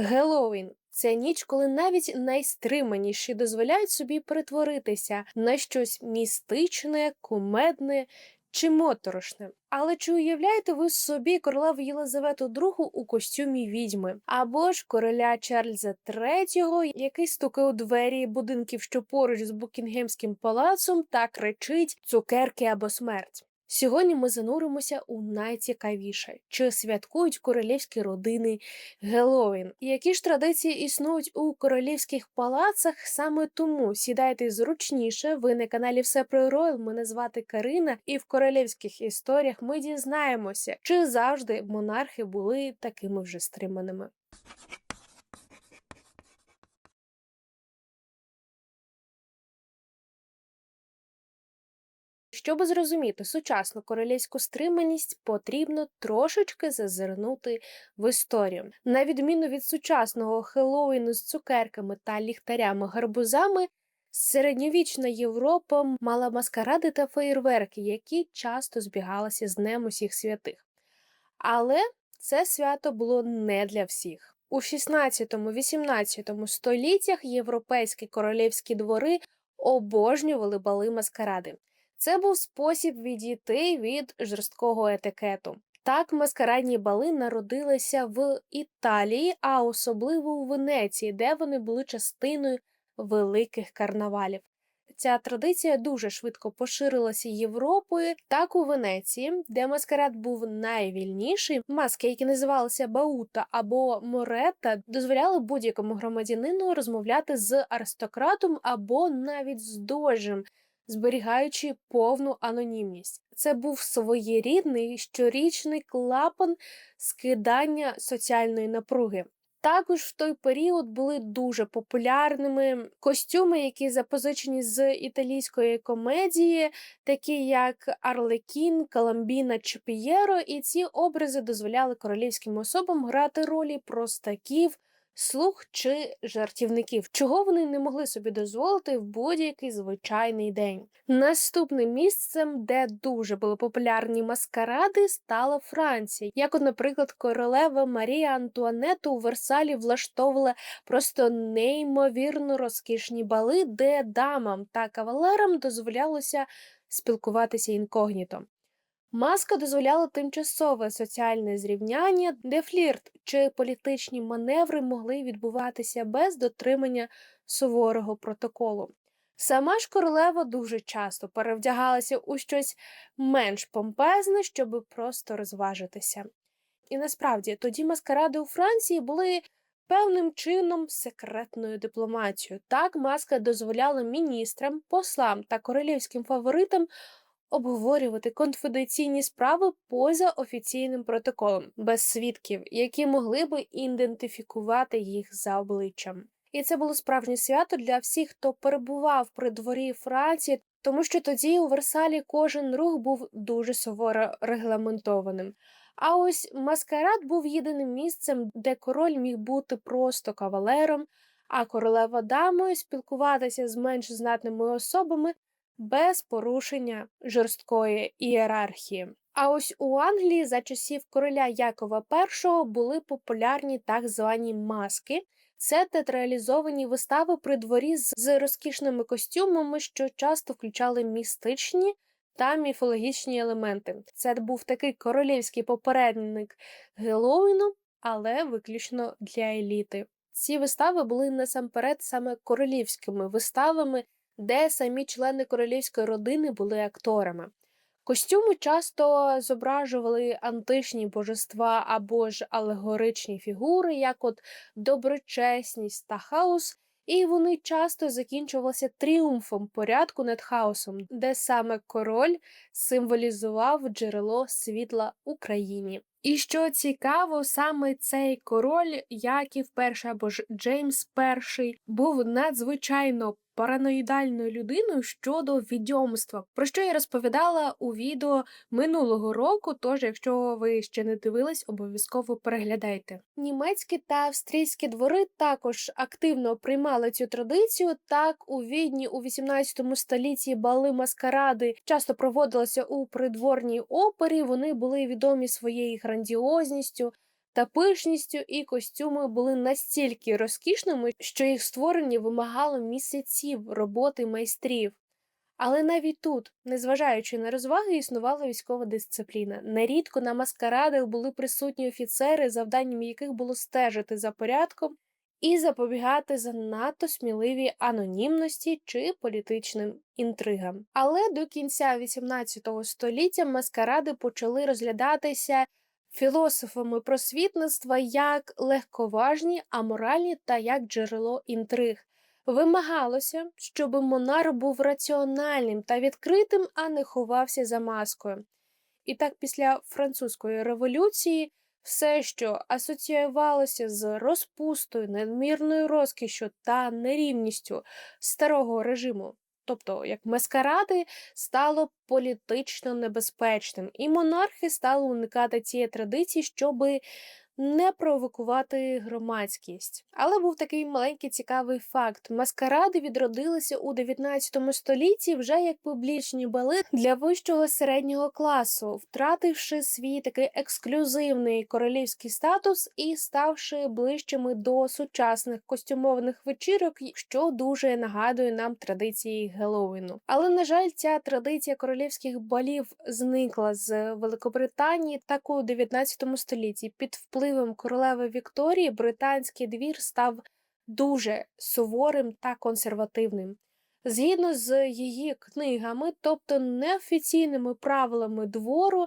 Геловін це ніч, коли навіть найстриманіші дозволяють собі перетворитися на щось містичне, кумедне чи моторошне. Але чи уявляєте ви собі королеву Єлизавету II у костюмі відьми? Або ж короля Чарльза III, який стукає у двері будинків, що поруч з Букінгемським палацом, та кричить цукерки або смерть? Сьогодні ми зануримося у найцікавіше, чи святкують королівські родини Геловін. Які ж традиції існують у королівських палацах? Саме тому сідайте зручніше. Ви на каналі Все про Ройл. Мене звати Карина, і в королівських історіях ми дізнаємося, чи завжди монархи були такими вже стриманими. Щоб зрозуміти сучасну королівську стриманість, потрібно трошечки зазирнути в історію. На відміну від сучасного Хеллоуіну з цукерками та ліхтарями-гарбузами, середньовічна Європа мала маскаради та феєрверки, які часто збігалися з Днем усіх святих. Але це свято було не для всіх. У 16-18 століттях європейські королівські двори обожнювали бали маскаради. Це був спосіб відійти від жорсткого етикету. Так, маскарадні бали народилися в Італії, а особливо у Венеції, де вони були частиною великих карнавалів. Ця традиція дуже швидко поширилася Європою, так у Венеції, де маскарад був найвільніший. Маски, які називалися Баута або Моретта, дозволяли будь-якому громадянину розмовляти з аристократом або навіть з дожем, зберігаючи повну анонімність. Це був своєрідний щорічний клапан скидання соціальної напруги. Також в той період були дуже популярними костюми, які запозичені з італійської комедії, такі як Арлекін, Каламбіна чи Пієро, і ці образи дозволяли королівським особам грати ролі простаків, слуг чи жартівників, чого вони не могли собі дозволити в будь-який звичайний день. Наступним місцем, де дуже були популярні маскаради, стала Франція. Як, от, наприклад, королева Марія Антуанетта у Версалі влаштовувала просто неймовірно розкішні бали, де дамам та кавалерам дозволялося спілкуватися інкогніто. Маска дозволяла тимчасове соціальне зрівняння, де флірт чи політичні маневри могли відбуватися без дотримання суворого протоколу. Сама ж королева дуже часто перевдягалася у щось менш помпезне, щоб просто розважитися. І насправді тоді маскаради у Франції були певним чином секретною дипломатією. Так маска дозволяла міністрам, послам та королівським фаворитам обговорювати конфіденційні справи поза офіційним протоколом, без свідків, які могли би ідентифікувати їх за обличчям. І це було справжнє свято для всіх, хто перебував при дворі Франції, тому що тоді у Версалі кожен рух був дуже суворо регламентованим. А ось маскарад був єдиним місцем, де король міг бути просто кавалером, а королева дамою спілкуватися з менш знатними особами без порушення жорсткої ієрархії. А ось у Англії за часів короля Якова І були популярні так звані маски. Це театралізовані вистави при дворі з розкішними костюмами, що часто включали містичні та міфологічні елементи. Це був такий королівський попередник Геловіну, але виключно для еліти. Ці вистави були насамперед саме королівськими виставами, де самі члени королівської родини були акторами. Костюми часто зображували античні божества або ж алегоричні фігури, як от доброчесність та хаос, і вони часто закінчувалися тріумфом порядку над хаосом, де саме король символізував джерело світла Україні. І що цікаво, саме цей король, Яків І або ж Джеймс І, був надзвичайно параноїдальною людиною щодо відьомства, про що я розповідала у відео минулого року. Тож, якщо ви ще не дивились, обов'язково переглядайте. Німецькі та австрійські двори також активно приймали цю традицію. Так, у відні у 18 столітті бали маскаради часто проводилися у придворній опері. Вони були відомі своєю грандіозністю та пишністю, і костюми були настільки розкішними, що їх створення вимагало місяців роботи майстрів. Але навіть тут, незважаючи на розваги, існувала військова дисципліна. Нерідко на маскарадах були присутні офіцери, завданням яких було стежити за порядком і запобігати занадто сміливій анонімності чи політичним інтригам. Але до кінця XVIII століття маскаради почали розглядатися філософами просвітництва як легковажні, аморальні та як джерело інтриг. Вимагалося, щоб монарх був раціональним та відкритим, а не ховався за маскою. І так, після французької революції все, що асоціювалося з розпустою, надмірною розкішю та нерівністю старого режиму, тобто як маскаради, стало політично небезпечним, і монархи стали уникати цієї традиції, щоби не провокувати громадськість. Але був такий маленький цікавий факт: маскаради відродилися у 19 столітті вже як публічні бали для вищого середнього класу, втративши свій такий ексклюзивний королівський статус і ставши ближчими до сучасних костюмованих вечірок, що дуже нагадує нам традиції Геловіну. Але на жаль, ця традиція королівських балів зникла з Великобританії так у 19 столітті під впливом впливом королеви Вікторії британський двір став дуже суворим та консервативним. Згідно з її книгами, тобто неофіційними правилами двору,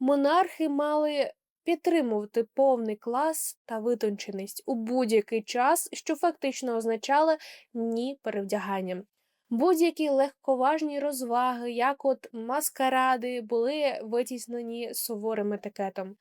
монархи мали підтримувати повний клас та витонченість у будь-який час, що фактично означало ні перевдяганням. Будь-які легковажні розваги, як от маскаради, були витіснені суворим етикетом.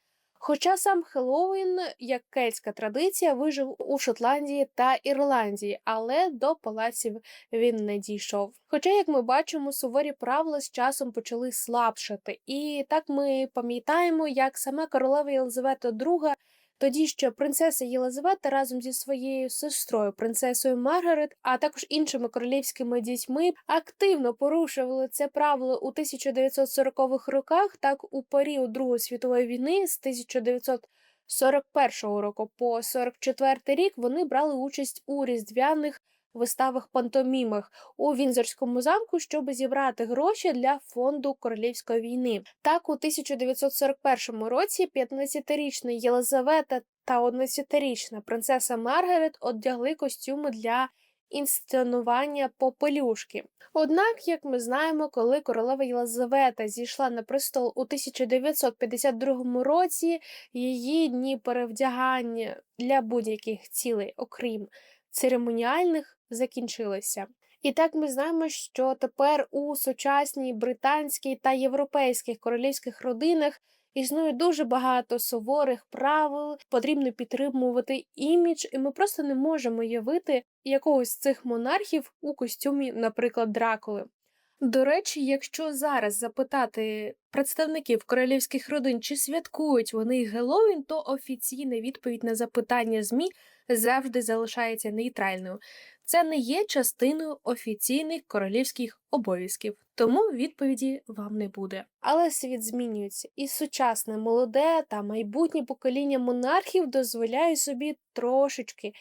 Хоча сам Хеллоуін, як кельтська традиція, вижив у Шотландії та Ірландії, але до палаців він не дійшов. Хоча, як ми бачимо, суворі правила з часом почали слабшати, і так ми пам'ятаємо, як саме королева Єлизавета II тоді що принцеса Єлизавета разом зі своєю сестрою, принцесою Маргарет, а також іншими королівськими дітьми активно порушували це правило у 1940-х роках, так у період Другої світової війни з 1941 року по 44 рік вони брали участь у різдвяних виставах пантомімах у Вінзорському замку, щоб зібрати гроші для фонду королівської війни. Так, у 1941 році 15-річна Єлизавета та 11-річна принцеса Маргарет одягли костюми для інсценування попелюшки. Однак, як ми знаємо, коли королева Єлизавета зійшла на престол у 1952 році, її дні перевдягання для будь-яких цілей, окрім церемоніальних, закінчилися. І так ми знаємо, що тепер у сучасній британській та європейських королівських родинах існує дуже багато суворих правил, потрібно підтримувати імідж, і ми просто не можемо явити якогось з цих монархів у костюмі, наприклад, дракули. До речі, якщо зараз запитати представників королівських родин, чи святкують вони Геловін, то офіційна відповідь на запитання ЗМІ завжди залишається нейтральною. Це не є частиною офіційних королівських обов'язків, тому відповіді вам не буде. Але світ змінюється, і сучасне молоде та майбутнє покоління монархів дозволяє собі трошечки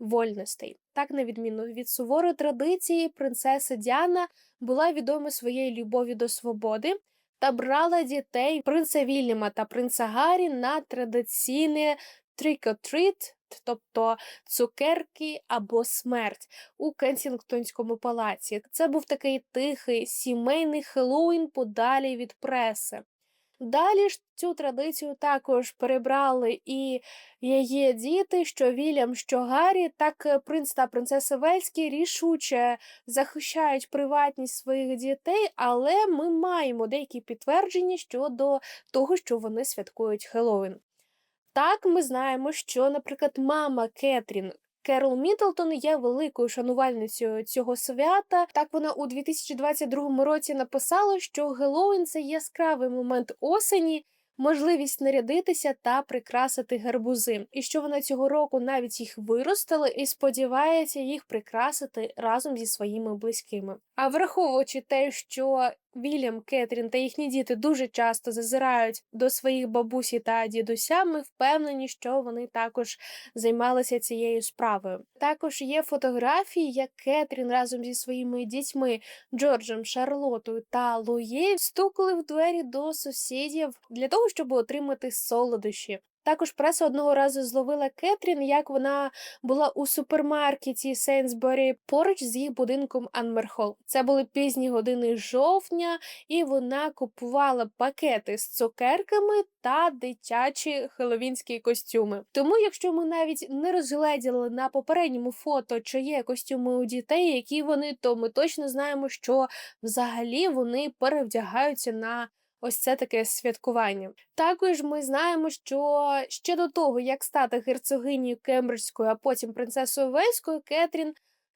вольностей. Так, на відміну від суворої традиції, принцеса Діана була відома своєю любов'ю до свободи та брала дітей принца Вільяма та принца Гаррі на традиційне трик-о-тріт, тобто цукерки або смерть у Кенсінгтонському палаці. Це був такий тихий сімейний Хеллоуін подалі від преси. Далі ж цю традицію також перебрали і її діти, що Вільям, що Гаррі, так принц та принцеса Вельські рішуче захищають приватність своїх дітей, але ми маємо деякі підтвердження щодо того, що вони святкують Хеллоуін. Так, ми знаємо, що, наприклад, мама Кетрін. Керол Мідлтон є великою шанувальницею цього свята. Так вона у 2022 році написала, що Геловін це яскравий момент осені, можливість нарядитися та прикрасити гарбузи, і що вона цього року навіть їх виростила і сподівається їх прикрасити разом зі своїми близькими. А враховуючи те, що Вільям, Кетрін та їхні діти дуже часто зазирають до своїх бабусі та дідуся, ми впевнені, що вони також займалися цією справою. Також є фотографії, як Кетрін разом зі своїми дітьми Джорджем, Шарлотою та Луї стукали в двері до сусідів для того, щоб отримати солодощі. Також преса одного разу зловила Кетрін, як вона була у супермаркеті Сейнсбері поруч з їх будинком Анмерхол. Це були пізні години жовтня, і вона купувала пакети з цукерками та дитячі хеловінські костюми. Тому, якщо ми навіть не розгледіли на попередньому фото, чи є костюми у дітей, які вони, то ми точно знаємо, що взагалі вони перевдягаються на Ось це таке святкування. Також ми знаємо, що ще до того, як стати герцогинею Кембриджською, а потім принцесою Вельською, Кетрін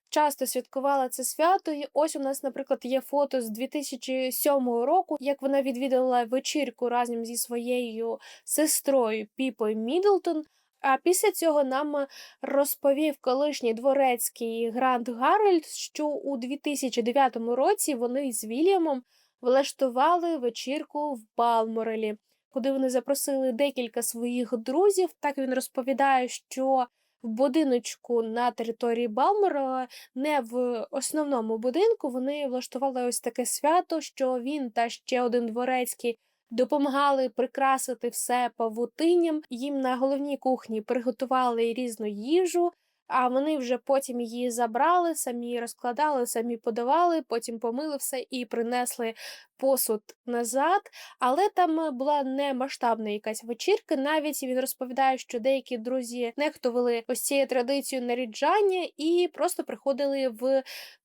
часто святкувала це свято. І ось у нас, наприклад, є фото з 2007 року, як вона відвідала вечірку разом зі своєю сестрою Піпою Мідлтон. А після цього нам розповів колишній дворецький Грант Гарольд, що у 2009 році вони з Вільямом влаштували вечірку в Балморелі, куди вони запросили декілька своїх друзів. Так він розповідає, що в будиночку на території Балморела, не в основному будинку, вони влаштували ось таке свято, що він та ще один дворецький. Допомагали прикрасити все павутинням. Їм на головній кухні приготували різну їжу, а вони вже потім її забрали, самі розкладали, самі подавали, потім помили все і принесли посуд назад. Але там була не масштабна якась вечірка. Навіть він розповідає, що деякі друзі нехтували ось цією традицією наряджання і просто приходили в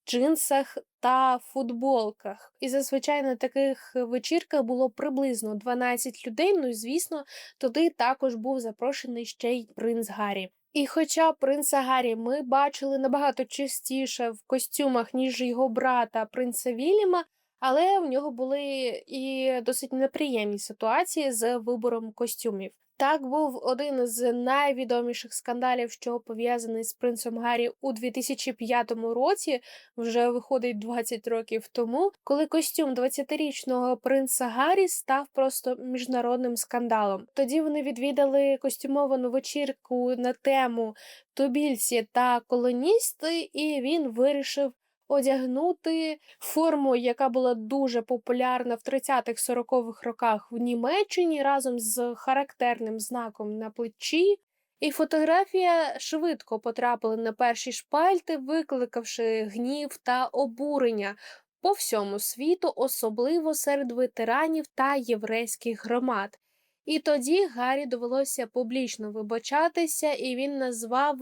джинсах та футболках. І зазвичай на таких вечірках було приблизно 12 людей. Ну і звісно, туди також був запрошений ще й принц Гаррі. І хоча принца Гаррі ми бачили набагато частіше в костюмах, ніж його брата принца Вільяма, але в нього були і досить неприємні ситуації з вибором костюмів. Так був один з найвідоміших скандалів, що пов'язаний з принцем Гаррі у 2005 році, вже виходить 20 років тому, коли костюм 20-річного принца Гаррі став просто міжнародним скандалом. Тоді вони відвідали костюмовану вечірку на тему тубільці та колоністи, і він вирішив одягнути форму, яка була дуже популярна в 30-40-х роках в Німеччині разом з характерним знаком на плечі. І фотографія швидко потрапила на перші шпальти, викликавши гнів та обурення по всьому світу, особливо серед ветеранів та єврейських громад. І тоді Гаррі довелося публічно вибачатися, і він назвав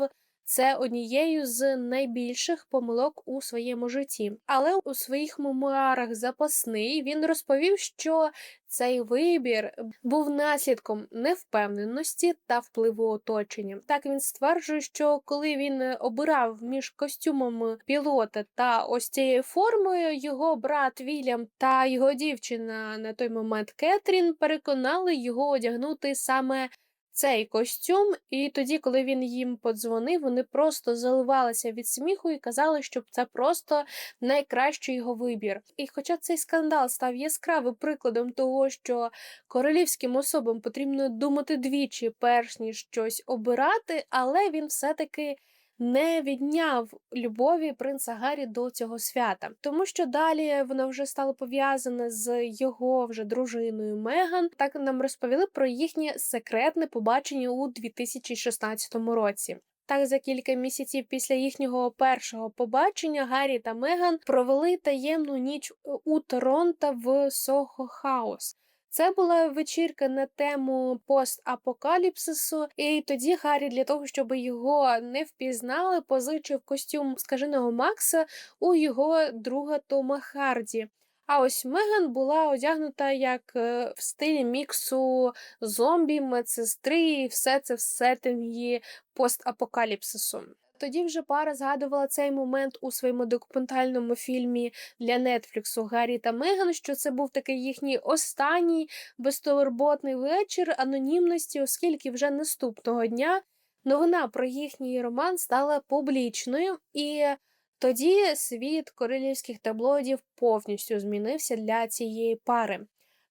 це однією з найбільших помилок у своєму житті. Але у своїх мемуарах запасний він розповів, що цей вибір був наслідком невпевненості та впливу оточення. Так він стверджує, що коли він обирав між костюмом пілота та ось цією формою, його брат Вільям та його дівчина на той момент Кетрін переконали його одягнути саме цей костюм, і тоді, коли він їм подзвонив, вони просто заливалися від сміху і казали, що це просто найкращий його вибір. І хоча цей скандал став яскравим прикладом того, що королівським особам потрібно думати двічі, перш ніж щось обирати, але він все-таки не відняв любові принца Гаррі до цього свята, тому що далі воно вже стало пов'язане з його вже дружиною Меган. Так нам розповіли про їхнє секретне побачення у 2016 році. Так, за кілька місяців після їхнього першого побачення Гаррі та Меган провели таємну ніч у Торонто в Сохо Хаус. Це була вечірка на тему постапокаліпсису, і тоді Гаррі для того, щоб його не впізнали, позичив костюм скаженого Макса у його друга Тома Харді. А ось Меган була одягнута як е, в стилі міксу зомбі, медсестри, і все це в сеттингі постапокаліпсису. Тоді вже пара згадувала цей момент у своєму документальному фільмі для Нетфліксу Гаррі та Меган, що це був такий їхній останній безтурботний вечір анонімності, оскільки вже наступного дня новина про їхній роман стала публічною і. Тоді світ королівських таблоїдів повністю змінився для цієї пари.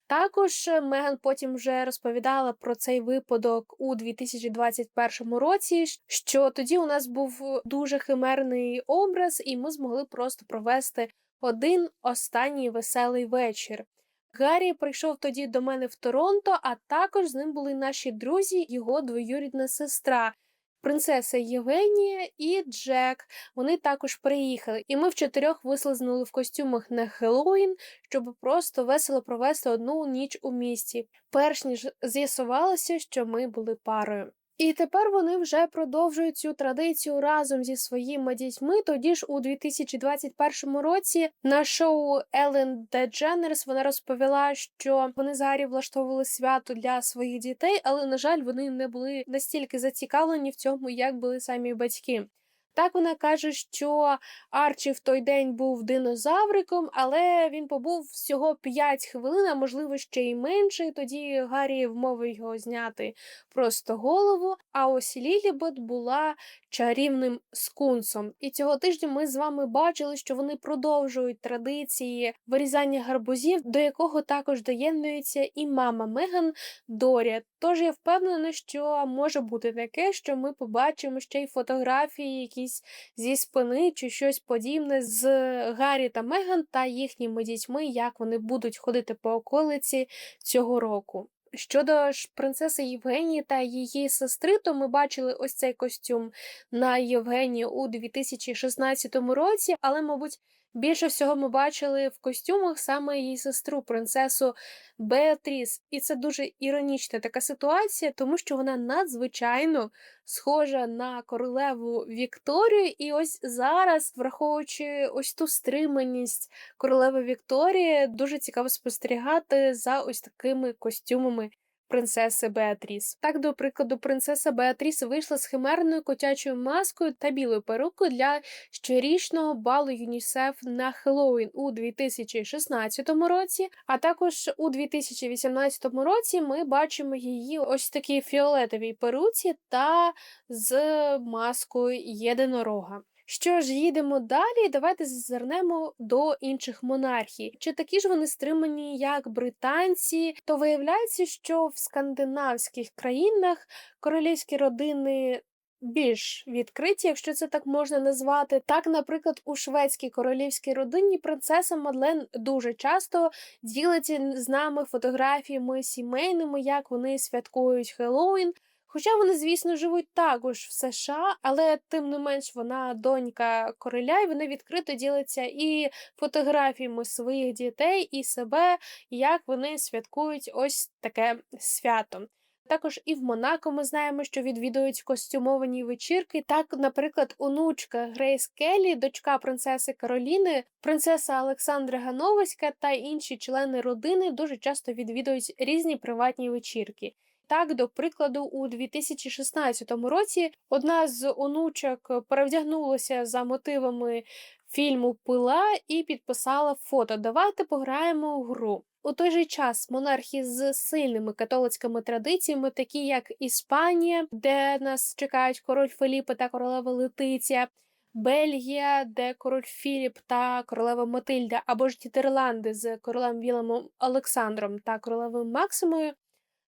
Також е, Меган потім вже розповідала про цей випадок у 2021 році, що тоді у нас був е, дуже химерний образ, і ми змогли просто провести один останній веселий вечір. Гаррі прийшов тоді до мене в Торонто, а також з ним були наші друзі, його двоюрідна сестра, принцеса Євгенія і Джек. Вони також приїхали, і ми в чотирьох вислизнули в костюмах на Хеллоуін, щоб просто весело провести одну ніч у місті, перш ніж з'ясувалося, що ми були парою. І тепер вони вже продовжують цю традицію разом зі своїми дітьми. Тоді ж у 2021 році на шоу Елен Дедженерс вона розповіла, що вони з Гаррі влаштовували свято для своїх дітей, але на жаль, вони не були настільки зацікавлені в цьому, як були самі батьки. Так вона каже, що Арчі в той день був динозавриком, але він побув всього 5 хвилин, а можливо ще й менше. Тоді Гаррі вмовив його зняти просто голову. А ось Лілібет була чарівним скунсом. І цього тижня ми з вами бачили, що вони продовжують традиції вирізання гарбузів, до якого також доєднується і мама Меган Дорі. Тож я впевнена, що може бути таке, що ми побачимо ще й фотографії, якісь зі спини чи щось подібне з Гаррі та Меган та їхніми дітьми, як вони будуть ходити по околиці цього року. Щодо ж принцеси Євгенії та її сестри, то ми бачили ось цей костюм на Євгенії у 2016 році, але, мабуть, більше всього ми бачили в костюмах саме її сестру, принцесу Беатріс. І це дуже іронічна така ситуація, тому що вона надзвичайно схожа на королеву Вікторію. І ось зараз, враховуючи ось ту стриманість королеви Вікторії, дуже цікаво спостерігати за ось такими костюмами. Принцеси Беатріс. Так, до прикладу, принцеса Беатріс вийшла з химерною котячою маскою та білою перукою для щорічного балу ЮНІСЕФ на Хеллоуін у 2016 році. А також у 2018 році ми бачимо її ось такій фіолетовій перуці та з маскою єдинорога. Що ж, їдемо далі. Давайте зазирнемо до інших монархій. Чи такі ж вони стримані, як британці? То виявляється, що в скандинавських країнах королівські родини. Більш відкриті, якщо це так можна назвати. Так, наприклад, у шведській королівській родині принцеса Мадлен дуже часто ділиться з нами фотографіями сімейними, як вони святкують Хеллоуін. Хоча вони, звісно, живуть також в США, але тим не менш вона донька короля, і вона відкрито ділиться і фотографіями своїх дітей, і себе, як вони святкують ось таке свято. Також і в Монако ми знаємо, що відвідують костюмовані вечірки. Так, наприклад, онучка Грейс Келлі, дочка принцеси Кароліни, принцеса Олександра Гановська та інші члени родини дуже часто відвідують різні приватні вечірки. Так, до прикладу, у 2016 році одна з онучок перевдягнулася за мотивами фільму Пила і підписала фото. Давайте пограємо у гру. У той же час монархи з сильними католицькими традиціями, такі як Іспанія, де нас чекають король Феліпе та королева Летиція, Бельгія, де король Філіп та королева Матильда, або ж Нідерланди з королем Вілемом Олександром та королевою Максимою,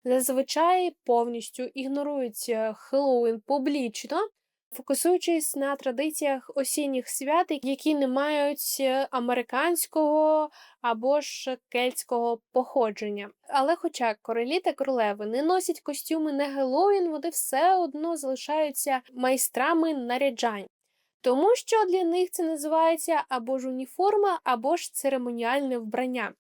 зазвичай повністю ігнорують е, Хеллоуін публічно, фокусуючись на традиціях осінніх свят, які не мають е, американського або ж кельтського походження. Але, хоча королі та королеви не носять костюми на Геловін, вони все одно залишаються майстрами наряджань. Тому що для них це називається або ж уніформа, або ж церемоніальне вбрання.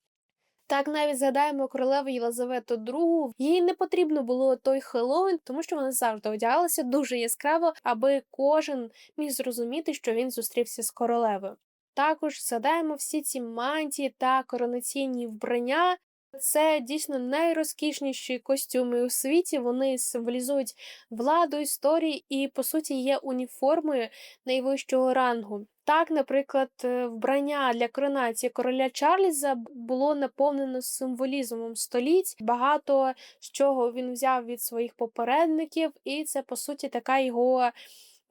Так навіть згадаємо королеву Єлизавету II, їй не потрібно було той Хеллоуін, тому що вона завжди одягалася дуже яскраво, аби кожен міг зрозуміти, що він зустрівся з королевою. Також згадаємо всі ці мантії та коронаційні вбрання. Це дійсно найрозкішніші костюми у світі. Вони символізують владу історії і, по суті, є уніформою найвищого рангу. Так, наприклад, е, вбрання для коронації короля Чарльза було наповнено символізмом століть, багато з чого він взяв від своїх попередників, і це, по суті, така його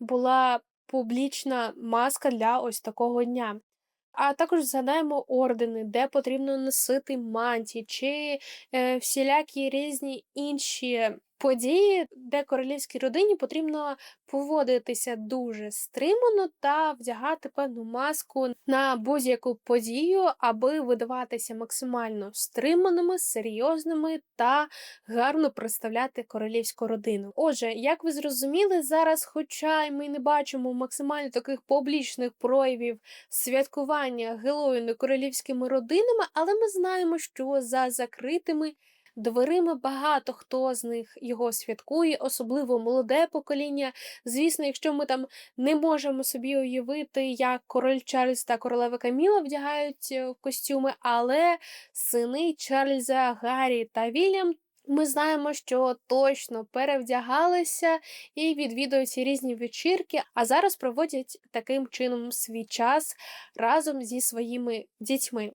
була публічна маска для ось такого дня. А також згадаємо ордени, де потрібно носити мантії чи, е, всілякі різні інші події, де королівській родині потрібно поводитися дуже стримано та вдягати певну маску на будь-яку подію, аби видаватися максимально стриманими, серйозними та гарно представляти королівську родину. Отже, як ви зрозуміли, зараз, хоча й ми не бачимо максимально таких публічних проявів святкування Геловіну королівськими родинами, але ми знаємо, що за закритими дверима багато хто з них його святкує, особливо молоде покоління. Звісно, якщо ми там не можемо собі уявити, як король Чарльз та королева Каміла вдягають е, костюми, але сини Чарльза, Гаррі та Вільям. Ми знаємо, що точно перевдягалися і відвідують різні вечірки, а зараз проводять таким чином свій час разом зі своїми дітьми.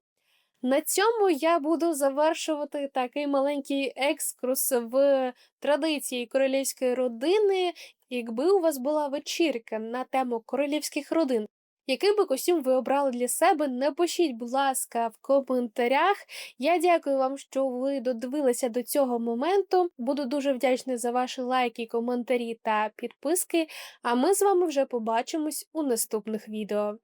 На цьому я буду завершувати такий маленький екскурс в традиції королівської родини. Якби у вас була вечірка на тему королівських родин, який би костюм ви обрали для себе? Напишіть, будь ласка, в коментарях. Я дякую вам, що ви додивилися до цього моменту. Буду дуже вдячна за ваші лайки, коментарі та підписки. А ми з вами вже побачимось у наступних відео.